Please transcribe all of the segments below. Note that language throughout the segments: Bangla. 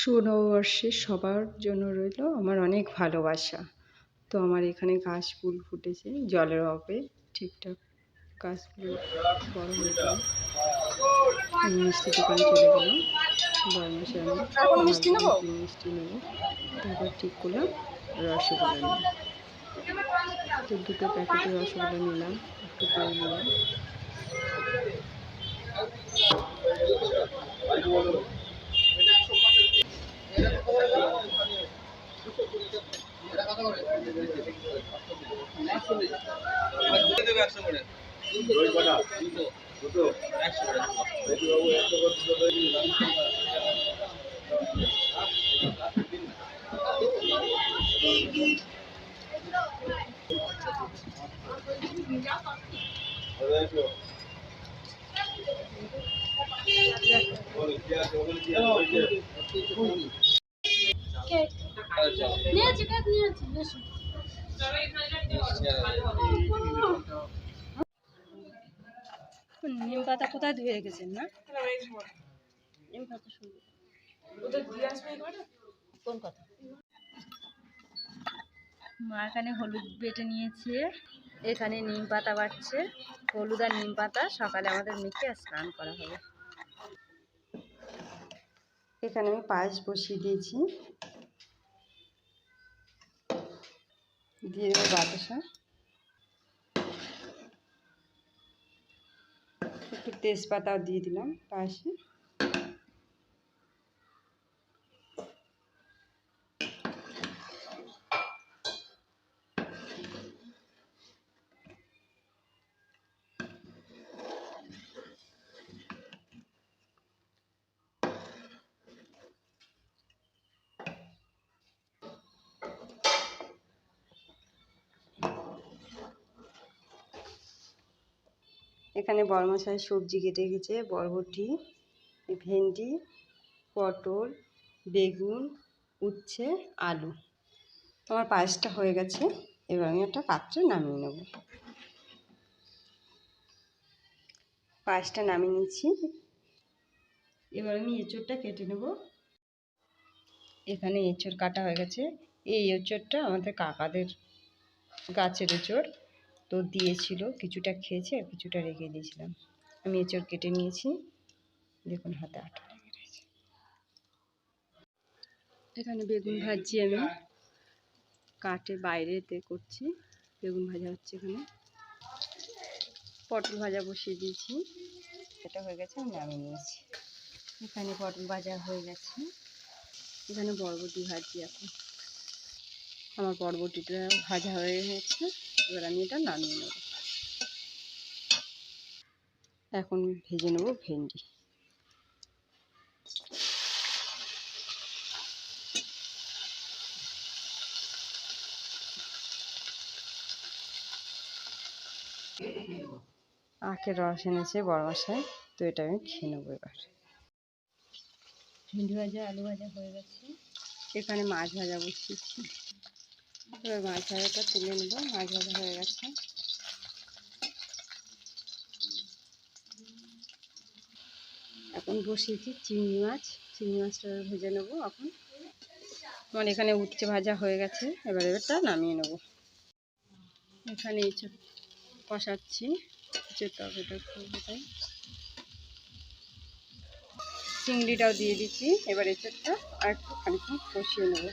সুনববর্ষে সবার জন্য রইল আমার অনেক ভালোবাসা। তো আমার এখানে গাছ ফুল ফুটেছে জলের অভাবে ঠিকঠাক গাছ ফুল বড় হয়ে গেল। আমি মিষ্টি দোকানে চলে গেলাম। বড় মাসে আমি মিষ্টি নেব? তারপর ঠিক করলাম রসগোল্লা নেব তো দুটো প্যাকেটের রসগোল্লা নিলাম একটু করে নিলাম। নিয়েছি কেক নিয়েছি বেশি নিম পাতা কোথায় ধুয়ে রেখেছেন, না? কোন কথা মা এখানে হলুদ বেটে নিয়েছে, এখানে নিম পাতা বাটছে হলুদ আর নিম পাতা সকালে আমাদের মেখে স্নান করা হবে। এখানে আমি পায়েস বসিয়ে দিয়েছি। দিয়ে দেবো বাতাসা। একটু তেজপাতাও দিয়ে দিলাম পায়েসে। এখানে বড় মশাই সবজি কেটে গেছে বরবটি, ভেন্ডি, পটল, বেগুন, উচ্ছে, আলু। আমার পায়েসটা হয়ে গেছে, এবার আমি একটা পাত্রে নামিয়ে নেব। পায়েসটা নামিয়ে নিচ্ছি। এবার আমি এঁচড়টা কেটে নেব। এখানে এঁচড় কাটা হয়ে গেছে। এই এঁচড়টা আমাদের কাকাদের গাছের এঁচড়। তো দিয়েছিল, কিছুটা খেয়েছে আর কিছুটা রেখে দিয়েছিলাম। আমি এঁচড় কেটে নিয়েছি। দেখুন হাতে আটা লেগে রয়েছে। এখানে বেগুন ভাজছি আমি কাটে বাইরেতে করছি। বেগুন ভাজা হচ্ছে এখানে। পটল ভাজা বসিয়ে দিয়েছি। এটা হয়ে গেছে আমি নামিয়ে নিয়েছি। এখানে পটল ভাজা হয়ে গেছে। এখানে বরবটি ভাজি এখন আমার বরবটিটা ভাজা হয়ে গেছে। এবার আমি এটা নামিয়ে নেব। এখন ভেজে নেব ভেন্ডি। আখের রস এনেছে বড় মশাই তো এটা আমি খেয়ে নেব এবার। ভেন্ডি ভাজা আলু ভাজা হয়ে গেছে। এখানে মাছ ভাজা বসিয়েছি। এবার মাছ ভাজাটা তুলে নেব। মাছ ভাজা হয়ে গেছে। এখন বসিয়েছি চিংড়ি মাছ। চিংড়ি মাছটা ভেজে নেব এখন। আমার এখানে উচ্ছে ভাজা হয়ে গেছে। এবার এবারটা নামিয়ে নেব। এখানে কষাচ্ছি। চিংড়িটাও দিয়ে দিচ্ছি। এবার এঁচোরটা আর একটু খানিক্ষণ কষিয়ে নেব।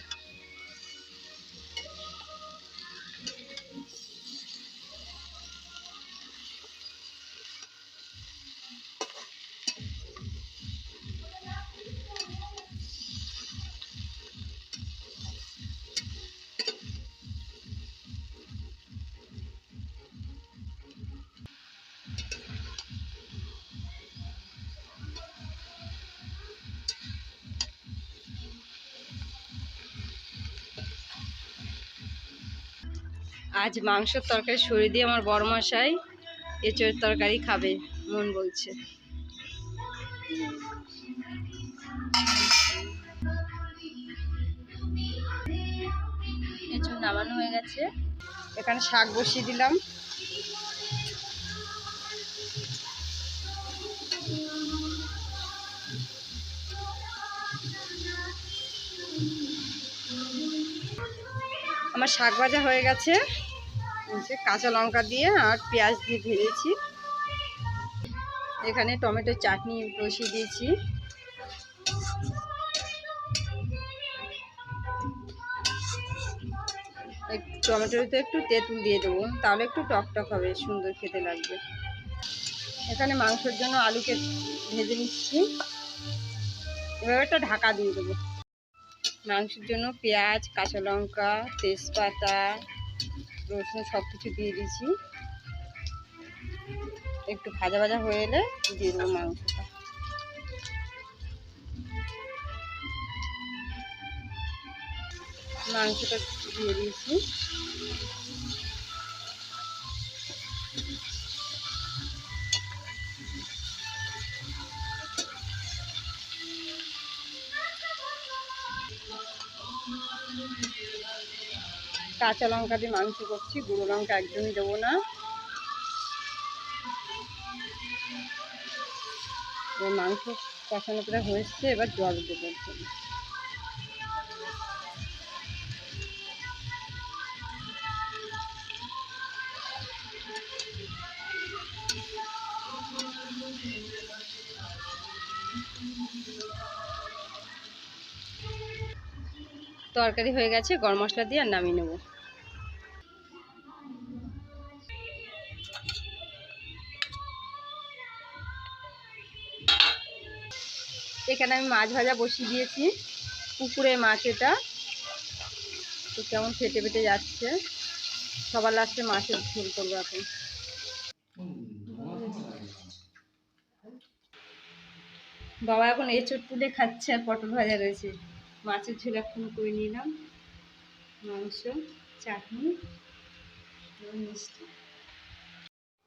আজ মাংসের তরকারি সরিয়ে দিয়ে আমার বড় মশাই এঁচড়ের তরকারি খাবে, মন বলছে। এঁচড় নামানো হয়ে গেছে। এখানে শাক বসিয়ে দিলাম। আমার শাক ভাজা হয়ে গেছে। কাঁচা লঙ্কা দিয়ে আর পেঁয়াজ দিয়ে ভেজেছি। এখানে টমেটোর চাটনি বসিয়ে দিয়েছি। টমেটোতে একটু তেঁতুল দিয়ে দেবো, তাহলে একটু টক টক হবে, সুন্দর খেতে লাগবে। এখানে মাংসের জন্য আলুকে ভেজে নিচ্ছি। এবার একটা ঢাকা দিয়ে দেবো। মাংসের জন্য পেঁয়াজ, কাঁচা লঙ্কা, তেজপাতা, রসুন সব কিছু দিয়ে দিয়েছি। একটু ভাজা ভাজা হয়ে এলে দিয়ে দেবো মাংসটা। মাংসটা দিয়ে দিয়েছি। কাঁচা লঙ্কা দিয়ে মাংস করছি, গুঁড়ো লঙ্কা একদমই দেবো না। মাংস কষানো প্রায় হয়েছে এবার জল দেবো। তরকারি হয়ে গেছে, গরম মশলা দিয়ে আর নামিয়ে নেব। এখানে আমি মাছ ভাজা বসিয়ে দিয়েছি, পুকুরে মাছ এটা। তো কেমন ফেটে ফেটে যাচ্ছে, সবার লাস্টে মাছের ঝোল করব এখন। বাবা এখন এঁচড় তুলে খাচ্ছে, আর পটল ভাজা রয়েছে। মাছের ঝোল এখন করে নিলাম মাংস, চাটনি এবং মিষ্টি।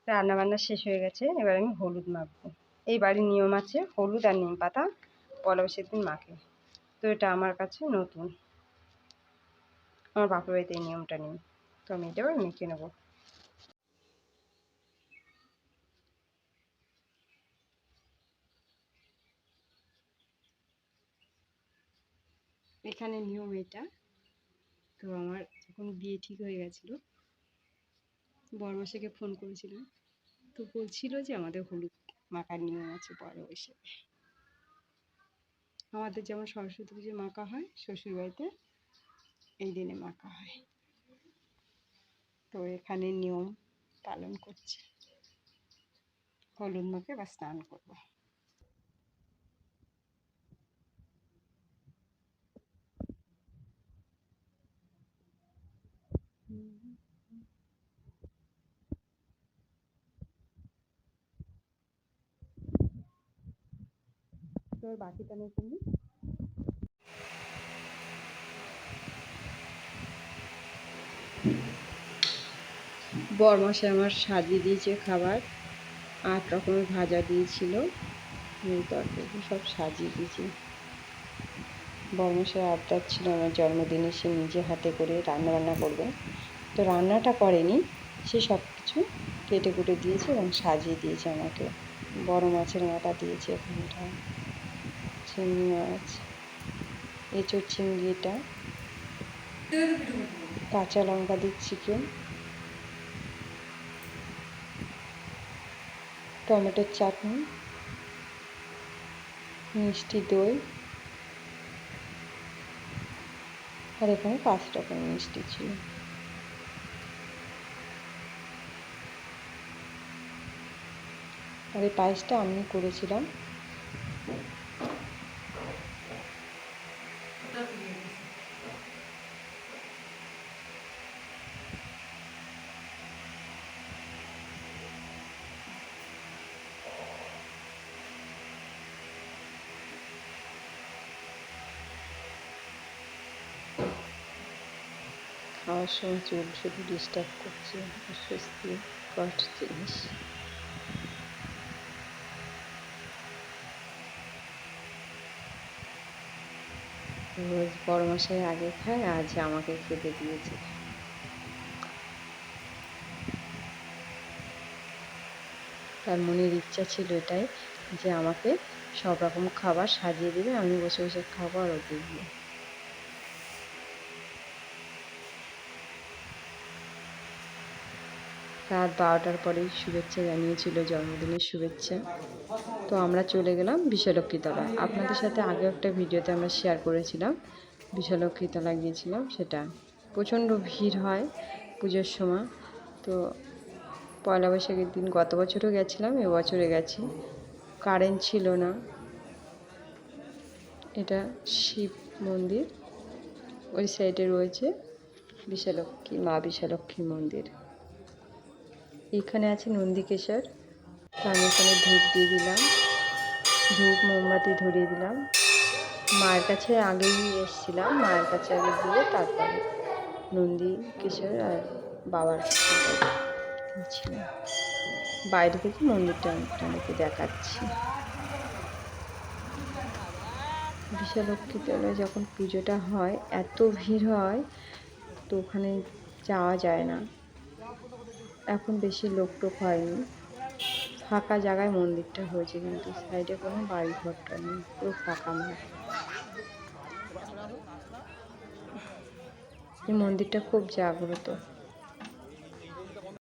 রান্না বান্না শেষ হয়ে গেছে, এবার আমি হলুদ মাখবো। এই বাড়ির নিয়ম আছে, হলুদ আর নিম পাতা, পলাও সেদিন মাখে। তো এটা আমার কাছে নতুন। আমার বাপের বাড়িতে এই নিয়মটা নেই। তো আমি এটা এবার মেখে নেব। এখানে নিয়ম এটা। তো আমার যখন বিয়ে ঠিক হয়ে গেছিল বড়মাসাকে ফোন করেছিলাম। তো বলছিল যে আমাদের হলুদ মাখার নিয়ম আছে বড় বৈশাখে আমাদের যেমন সরস্বতী পুজো মাখা হয়, শ্বশুরবাড়িতে এই দিনে মাখা হয়। তো এখানে নিয়ম পালন করছে। হলুদ মাখে বা স্নান করব। তোর বাকিটা নিয়ে তুমি বরমাসে আমার সাজিয়ে দিয়েছে খাবার, আট রকমের ভাজা দিয়েছিল তরকারি সব সাজিয়ে দিয়েছে। বরমাসের আবদার ছিল আমার জন্মদিনে, সে নিজে হাতে করে রান্না বান্না করবে। তো রান্নাটা করেনি, সে সব কিছু কেটে কুটে দিয়েছে এবং সাজিয়ে দিয়েছে আমাকে। বড় মাছের মাথা দিয়েছে এখানটা চিংড়ি মাছ। এঁচোড় চিংড়িটা। কাঁচা লঙ্কা দিয়ে চিকেন টমেটোর চাটনি। মিষ্টি দই। আর এখানে পাঁচ রকম মিষ্টি ছিল। আর এই পায়েসটা আমি করেছিলাম। খাওয়ার সময় চুল শুধু ডিস্টার্ব করছে, অস্বস্তি, কষ্ট জিনিস। রোজ বড় মশাই আগে খায়, আজ আমাকে খেতে দিয়েছে। তার মনের ইচ্ছা ছিল এটাই যে আমাকে সব রকম খাবার সাজিয়ে দেবে, আমি বসে বসে খাব আর ওকে দিয়ে। রাত বারোটার পরেই শুভেচ্ছা জানিয়েছিল জন্মদিনের শুভেচ্ছা। তো আমরা চলে গেলাম বিশ্বলক্ষ্মীতলা আপনাদের সাথে আগে একটা ভিডিওতে আমরা শেয়ার করেছিলাম। বিশ্বলক্ষ্মীতলা গিয়েছিলাম, সেটা প্রচণ্ড ভিড় হয় পুজোর সময়। তো পয়লা বৈশাখের দিন গত বছরও গেছিলাম এবছরে গেছি। কারেন্ট ছিল না। এটা শিব মন্দির, ওই সাইডে রয়েছে বিশালক্ষী মা বিশালক্ষী মন্দির। এখানে আছে নন্দিকেশ্বর তো আমি এখানে ধূপ দিয়ে দিলাম। ধূপ, মোমবাতি ধরিয়ে দিলাম। মায়ের কাছে আগেই এসেছিলাম। মায়ের কাছে আগে দিয়ে তারপরে নন্দিকেশ্বর আর বাবার বাইরে থেকে মন্দিরটা অনেকটা দেখাচ্ছি। বিশালক্ষী তলায় যখন পুজোটা হয়, এত ভিড় হয়, তো ওখানে যাওয়া যায় না। এখন বেশি লোক টোক হয়নি। ফাঁকা জায়গায় মন্দিরটা হয়েছে কিন্তু সাইডে কোনো বাড়ি ঘরটা নেই, পুরো ফাঁকা মাঠ এই মন্দিরটা খুব জাগ্রত।